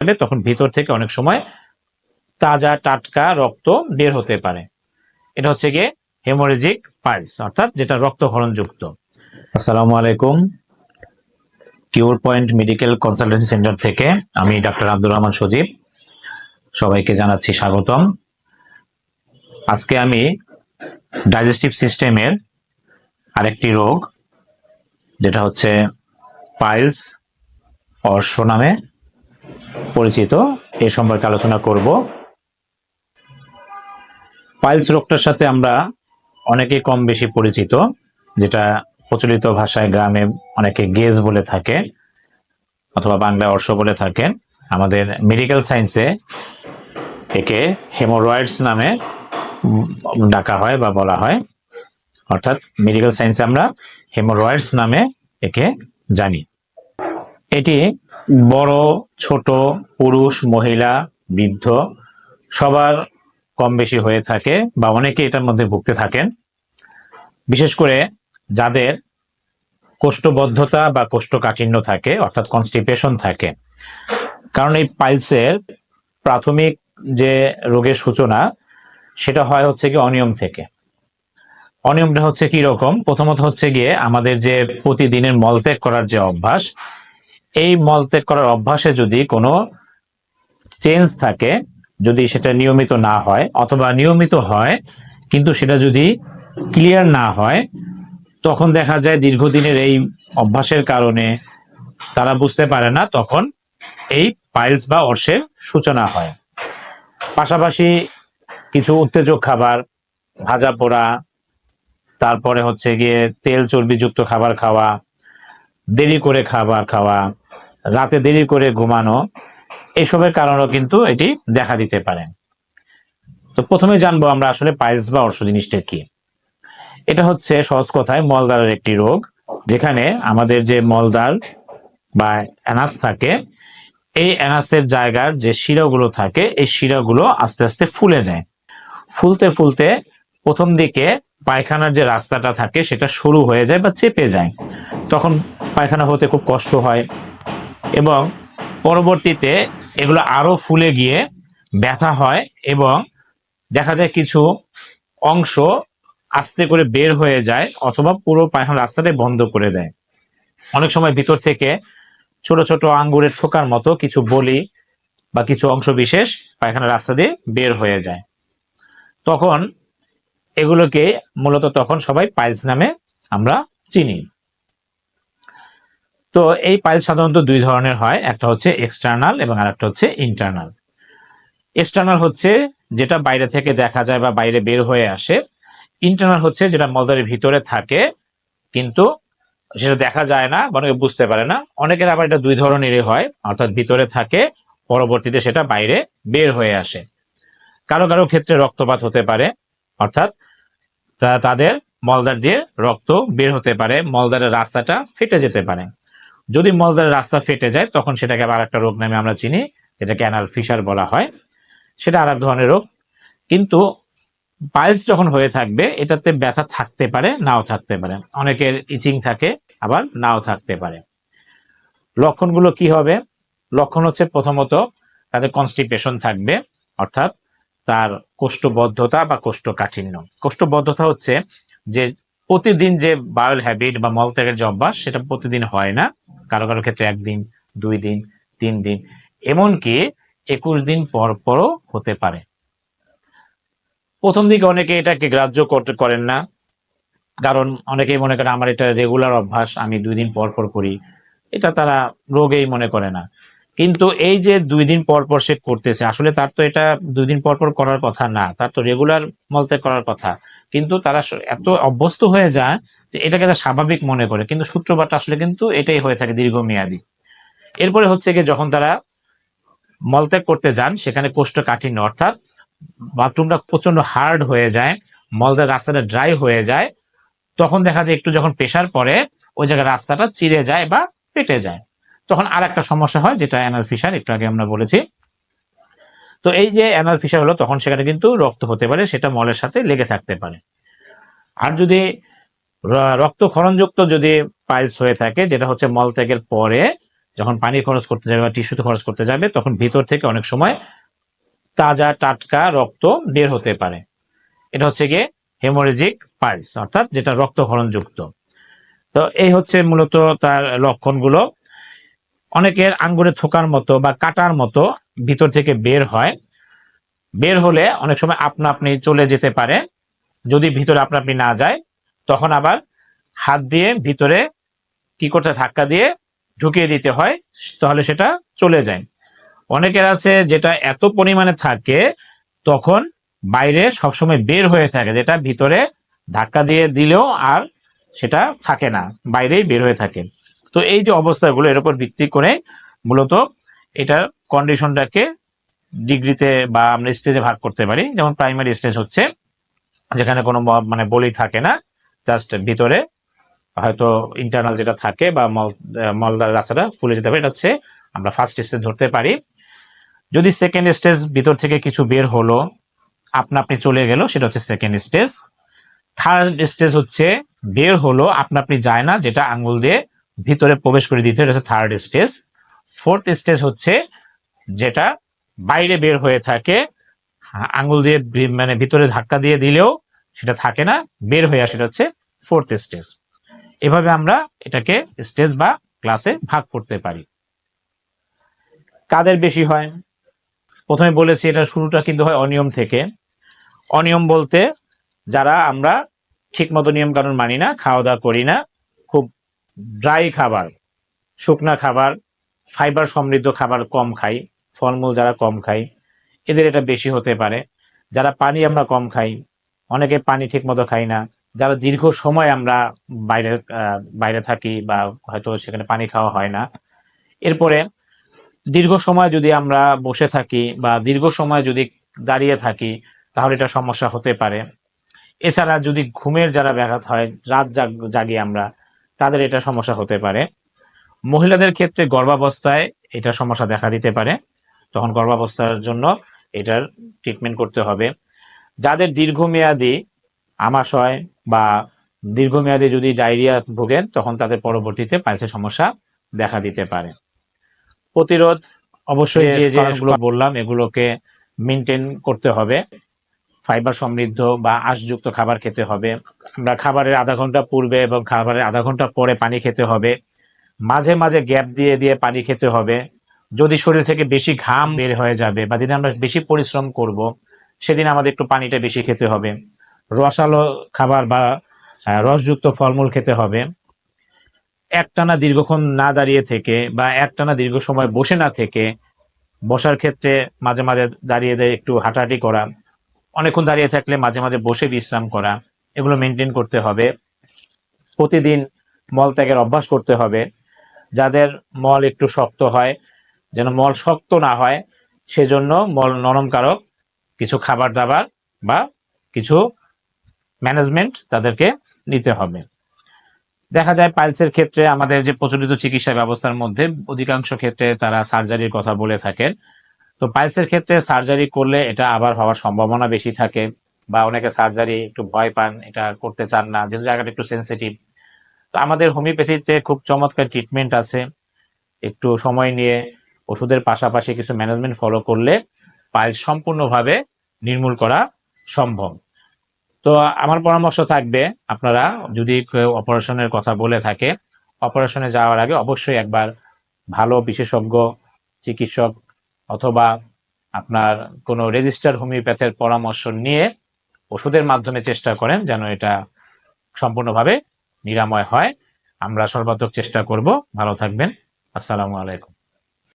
থাকলে তখন ভিতর থেকে অনেক সময় তাজা টাটকা রক্ত বের হতে পারে। এটা হচ্ছে গিয়ে হেমোরেজিক পাইলস, অর্থাৎ যেটা রক্তক্ষরণযুক্ত। আসসালামু আলাইকুম। Cure point medical consultancy centre থেকে আমি ডাক্তার আব্দুর রহমান সজীব। সবাইকে জানাচ্ছি স্বাগতম। আজকে আমি ডাইজেস্টিভ সিস্টেমের আরেকটি রোগ, যেটা হচ্ছে পাইলস অর্শ নামে। পরিচিত, এ সম্পর্কে আলোচনা করব। পাইলস রোগটার সাথে আমরা অনেকে কম বেশি পরিচিত, যেটা প্রচলিত ভাষায় গ্রামে অনেকে গেজ বলে থাকে, অথবা বাংলায় অর্শ বলে থাকে আমাদের মেডিকেল সায়েন্সে একে হেমোরয়েডস নামে ডাকা হয় বা বলা হয়। অর্থাৎ মেডিকেল সায়েন্সে আমরা হেমোরয়েডস নামে একে জানি। এটি বড়, ছোট, পুরুষ, মহিলা, বৃদ্ধ সবার কম বেশি হয়ে থাকে বা অনেকে এটার মধ্যে ভুগতে থাকেন। বিশেষ করে যাদের কোষ্ঠবদ্ধতা বা কোষ্ঠকাঠিন্য থাকে, অর্থাৎ কনস্টিপেশন থাকে। কারণ এই পাইলসের প্রাথমিক যে রোগের সূচনা, সেটা হয় হচ্ছে কি অনিয়ম থেকে। অনিয়মটা হচ্ছে কি রকম? প্রথমত হচ্ছে গিয়ে আমাদের যে প্রতিদিনের মলত্যাগ করার যে অভ্যাস এই মলত্যাগ করার অভ্যাসে যদি কোনো চেঞ্জ থাকে, যদি সেটা নিয়মিত না হয় অথবা নিয়মিত হয়, কিন্তু সেটা যদি ক্লিয়ার না হয়, তখন দেখা যায় দীর্ঘদিনের এই অভ্যাসের কারণে তারা বুঝতে পারে না তখন এই পাইলস বা অর্শের সূচনা হয়। পাশাপাশি কিছু উত্তেজক খাবার, ভাজা পোড়া, তারপরে হচ্ছে গিয়ে তেল চর্বিযুক্ত খাবার খাওয়া দেরি করে খাবার খাওয়া, রাতে দেরি করে ঘুমানো, এসবের কারণেও কিন্তু এটি দেখা দিতে পারে। তো প্রথমে জানব আমরা আসলে পাইলস বা অর্শ জিনিসটা কি। এটা হচ্ছে সহজ কথায় মলদারের একটি রোগ, যেখানে আমাদের যে মলদার বা অ্যানাস থাকে, এই অ্যানাসের জায়গার যে শিরাগুলো থাকে, এই শিরাগুলো আস্তে আস্তে ফুলে যায়। ফুলতে ফুলতে প্রথম দিকে পায়খানার যে রাস্তাটা থাকে, সেটা সরু হয়ে যায় বা চেপে যায়। তখন পায়খানা হতে খুব কষ্ট হয় এবং পরবর্তীতে এগুলো আরও ফুলে গিয়ে ব্যথা হয় এবং দেখা যায় কিছু অংশ আস্তে করে বের হয়ে যায় অথবা পুরো পায়খানা রাস্তাটাই বন্ধ করে দেয়। অনেক সময় ভিতর থেকে ছোট ছোট আঙ্গুরের থোকার মতো কিছু বলি বা কিছু অংশ বিশেষ পায়খানার রাস্তা দিয়ে বের হয়ে যায়। তখন এগুলোকে মূলত তখন সবাই পাইলস নামে আমরা চিনি। তো এই পাইলস সাধারণত দুই ধরনের হয়, একটা হচ্ছে এক্সটার্নাল এবং আরেকটা হচ্ছে ইন্টারনাল। এক্সটার্নাল হচ্ছে যেটা বাইরে থেকে দেখা যায় বা বাইরে বের হয়ে আসে। ইন্টারনাল হচ্ছে যেটা মলদারের ভিতরে থাকে, কিন্তু সেটা দেখা যায় না অনেকে বুঝতে পারে না। অনেকের আবার এটা দুই ধরনেরই হয়, অর্থাৎ ভিতরে থাকে, পরবর্তীতে সেটা বাইরে বের হয়ে আসে। কারও কারও ক্ষেত্রে রক্তপাত হতে পারে, অর্থাৎ তাদের মলদার দিয়ে রক্ত বের হতে পারে মলদারের রাস্তাটা ফেটে যেতে পারে। যদি মলদারের রাস্তা ফেটে যায়, তখন সেটাকে আবার একটা রোগ নামে আমরা চিনি যেটাকে অ্যানাল ফিশার বলা হয়। সেটা আর এক ধরনের রোগ। কিন্তু পাইলস যখন হয়ে থাকবে, এটাতে ব্যথা থাকতে পারে, নাও থাকতে পারে। অনেকের ইচিং থাকে, আবার নাও থাকতে পারে। লক্ষণগুলো কি হবে? লক্ষণ হচ্ছে প্রথমত তাদের কনস্টিপেশন থাকবে, অর্থাৎ তার কোষ্ঠবদ্ধতা বা কোষ্ঠকাঠিন্য। কোষ্ঠবদ্ধতা হচ্ছে যে প্রতিদিন যে বায়োল হ্যাবিট বা মলত্যাগের যে অভ্যাস, সেটা প্রতিদিন হয় না। কারও কারও ক্ষেত্রে একদিন, দুই দিন, তিন দিন। এমনকি একুশ দিন পর পরও হতে পারে। প্রথম দিকে অনেকে এটাকে গ্রাহ্য করতে করেন না। কারণ অনেকেই মনে করে আমার এটা রেগুলার অভ্যাস, আমি দুই দিন পর পর করি। এটা তারা রোগেই মনে করে না। কিন্তু এই যে দুই দিন পর পর সে করতেছে, আসলে তার তো এটা দুই দিন পর পর করার কথা না, তার তো রেগুলার মলত্যাগ করার কথা। কিন্তু তারা এত অভ্যস্ত হয়ে যায় যে এটাকে তারা স্বাভাবিক মনে করে। কিন্তু সূত্রপাতটা আসলে কিন্তু এটাই হয়ে থাকে দীর্ঘমেয়াদী। এরপরে হচ্ছে গিয়ে যখন তারা মলত্যাগ করতে যান, সেখানে কোষ্ঠকাঠিন্য অর্থাৎ বাথরুমটা প্রচণ্ড হার্ড হয়ে যায় মলদার রাস্তাটা ড্রাই হয়ে যায়, তখন দেখা যায় একটু যখন প্রেশার পড়ে, ওই জায়গায় রাস্তাটা চিড়ে যায় বা পেটে যায়। তখন আর একটা সমস্যা হয়, যেটা অ্যানাল ফিশার, একটু আগে আমরা বলেছি। তো এই যে অ্যানাল ফিশার হলো, তখন সেখানে কিন্তু রক্ত হতে পারে, সেটা মলের সাথে লেগে থাকতে পারে। আর যদি রক্তক্ষরণযুক্ত যদি পাইলস হয়ে থাকে, যেটা হচ্ছে মল ত্যাগের পরে যখন পানি খরচ করতে যাবে বা টিস্যুতে খরচ করতে যাবে, তখন ভিতর থেকে অনেক সময় তাজা, টাটকা রক্ত বের হতে পারে। এটা হচ্ছে গিয়ে হেমোরেজিক পাইলস অর্থাৎ যেটা রক্তক্ষরণযুক্ত। তো এই হচ্ছে মূলত তার লক্ষণগুলো। অনেকের আঙ্গুরে থোকার মতো বা কাটার মতো ভিতর থেকে বের হয়। বের হলে অনেক সময় আপনা আপনি চলে যেতে পারে। যদি ভিতরে আপনা আপনি না যায়, তখন আবার হাত দিয়ে ভিতরে কি করতে ধাক্কা দিয়ে ঢুকিয়ে দিতে হয়, তাহলে সেটা চলে যায়। অনেকের আছে যেটা এত পরিমাণে থাকে, তখন বাইরে সবসময় বের হয়ে থাকে, যেটা ভিতরে ধাক্কা দিয়ে দিলেও আর সেটা থাকে না, বাইরেই বের হয়ে থাকে। তো এই যে অবস্থাগুলো, এর উপর ভিত্তি করে মূলত এটা কন্ডিশনটাকে ডিগ্রিতে বা আমরা স্টেজে ভাগ করতে পারি। যেমন প্রাইমারি স্টেজ হচ্ছে, যেখানে কোনো মানে বলি থাকে না, জাস্ট ভিতরে হয়তো ইন্টারনাল যেটা থাকে বা মল মলদার রাস্তাটা ফুলে যেতে পারে। এটা হচ্ছে আমরা ফার্স্ট স্টেজ ধরতে পারি। যদি সেকেন্ড স্টেজ ভিতর থেকে কিছু বের হলো, আপনা আপনি চলে গেল, সেটা হচ্ছে সেকেন্ড স্টেজ থার্ড স্টেজ হচ্ছে বের হলো, আপনা আপনি যায় না, যেটা আঙ্গুল দিয়ে ভিতরে প্রবেশ করে দিতে হয়, এটা হচ্ছে থার্ড স্টেজ ফোর্থ স্টেজ হচ্ছে যেটা বাইরে বের হয়ে থাকে আঙ্গুল দিয়ে মানে ভিতরে ধাক্কা দিয়ে দিলেও সেটা থাকে না বের হয়ে আসে হচ্ছে ফোর্থ স্টেজ এভাবে আমরা এটাকে স্টেজ বা ক্লাসে ভাগ করতে পারি। কাদের বেশি হয়? প্রথমে বলেছি এটা শুরুটা কিন্তু হয় অনিয়ম থেকে। অনিয়ম বলতে যারা আমরা ঠিকমতো নিয়ম কানুন মানি না খাওয়া দাওয়া করি না ড্রাই খাবার, শুকনা খাবার ফাইবার সমৃদ্ধ খাবার কম খাই, ফলমূল যারা কম খাই, এদের এটা বেশি হতে পারে। যারা পানি আমরা কম খাই, অনেকে পানি ঠিক মতো খাই না। যারা দীর্ঘ সময় আমরা বাইরে বাইরে থাকি বা হয়তো সেখানে পানি খাওয়া হয় না। এরপরে দীর্ঘ সময় যদি আমরা বসে থাকি বা দীর্ঘ সময় যদি দাঁড়িয়ে থাকি, তাহলে এটা সমস্যা হতে পারে। এছাড়া যদি ঘুমের যারা ব্যাঘাত হয়, রাত জাগ, জাগি আমরা তাদের এটা সমস্যা হতে পারে। মহিলাদের ক্ষেত্রে গর্ভাবস্থায় এটা সমস্যা দেখা দিতে পারে। তখন গর্ভাবস্থার জন্য এটার ট্রিটমেন্ট করতে হবে। যাদের দীর্ঘমেয়াদী আমাশয় বা দীর্ঘমেয়াদী যদি ডায়রিয়া ভোগেন তখন তাদের পরবর্তীতে পাইলসের সমস্যা দেখা দিতে পারে। প্রতিরোধ অবশ্যই যে যে বললাম এগুলোকে মেনটেন করতে হবে। ফাইবার সমৃদ্ধ বা আঁশযুক্ত খাবার খেতে হবে। আমরা খাবারের আধা ঘণ্টা পূর্বে এবং খাবারের আধা ঘণ্টা পরে পানি খেতে হবে। মাঝে মাঝে গ্যাপ দিয়ে দিয়ে পানি খেতে হবে। যদি শরীর থেকে বেশি ঘাম বের হয়ে যাবে বা যদি আমরা বেশি পরিশ্রম করব, সেদিন আমাদের একটু পানিটা বেশি খেতে হবে। রসালো খাবার বা রসযুক্ত ফলমূল খেতে হবে। একটানা দীর্ঘক্ষণ না দাঁড়িয়ে থেকে বা একটানা দীর্ঘ সময় বসে না থেকে বসার ক্ষেত্রে মাঝে মাঝে দাঁড়িয়ে একটু হাঁটাহাঁটি করা অনেকক্ষণ দাঁড়িয়ে থাকলে মাঝে মাঝে বসে বিশ্রাম করা, এগুলো মেনটেন করতে হবে। প্রতিদিন মল ত্যাগের অভ্যাস করতে হবে। যাদের মল একটু শক্ত হয়, যেন মল শক্ত না হয়, সেজন্য মল নরমকারক কিছু খাবার দাবার বা কিছু ম্যানেজমেন্ট তাদেরকে নিতে হবে। দেখা যায় পাইলসের ক্ষেত্রে আমাদের যে প্রচলিত চিকিৎসা ব্যবস্থার মধ্যে অধিকাংশ ক্ষেত্রে তারা সার্জারির কথা বলে থাকেন। তো পাইলসের ক্ষেত্রে সার্জারি করলে এটা আবার হওয়ার সম্ভাবনা বেশি থাকে, বা অনেকে সার্জারি একটু ভয় পান, এটা করতে চান না যেহেতু জায়গাটা একটু সেন্সিটিভ তো আমাদের হোমিওপ্যাথিতে খুব চমৎকার ট্রিটমেন্ট আছে। একটু সময় নিয়ে ওষুধের পাশাপাশি কিছু ম্যানেজমেন্ট ফলো করলে পাইলস সম্পূর্ণভাবে নির্মূল করা সম্ভব। তো আমার পরামর্শ থাকবে, আপনারা যদি অপারেশনের কথা বলে থাকে, অপারেশনে যাওয়ার আগে অবশ্যই একবার ভালো বিশেষজ্ঞ, চিকিৎসক অথবা আপনার কোনো রেজিস্টার হোমিওপ্যাথের পরামর্শ নিয়ে ওষুধের মাধ্যমে চেষ্টা করেন যেন এটা সম্পূর্ণভাবে নিরাময় হয়। আমরা সর্বাত্মক চেষ্টা করব। ভালো থাকবেন। আসসালামু আলাইকুম।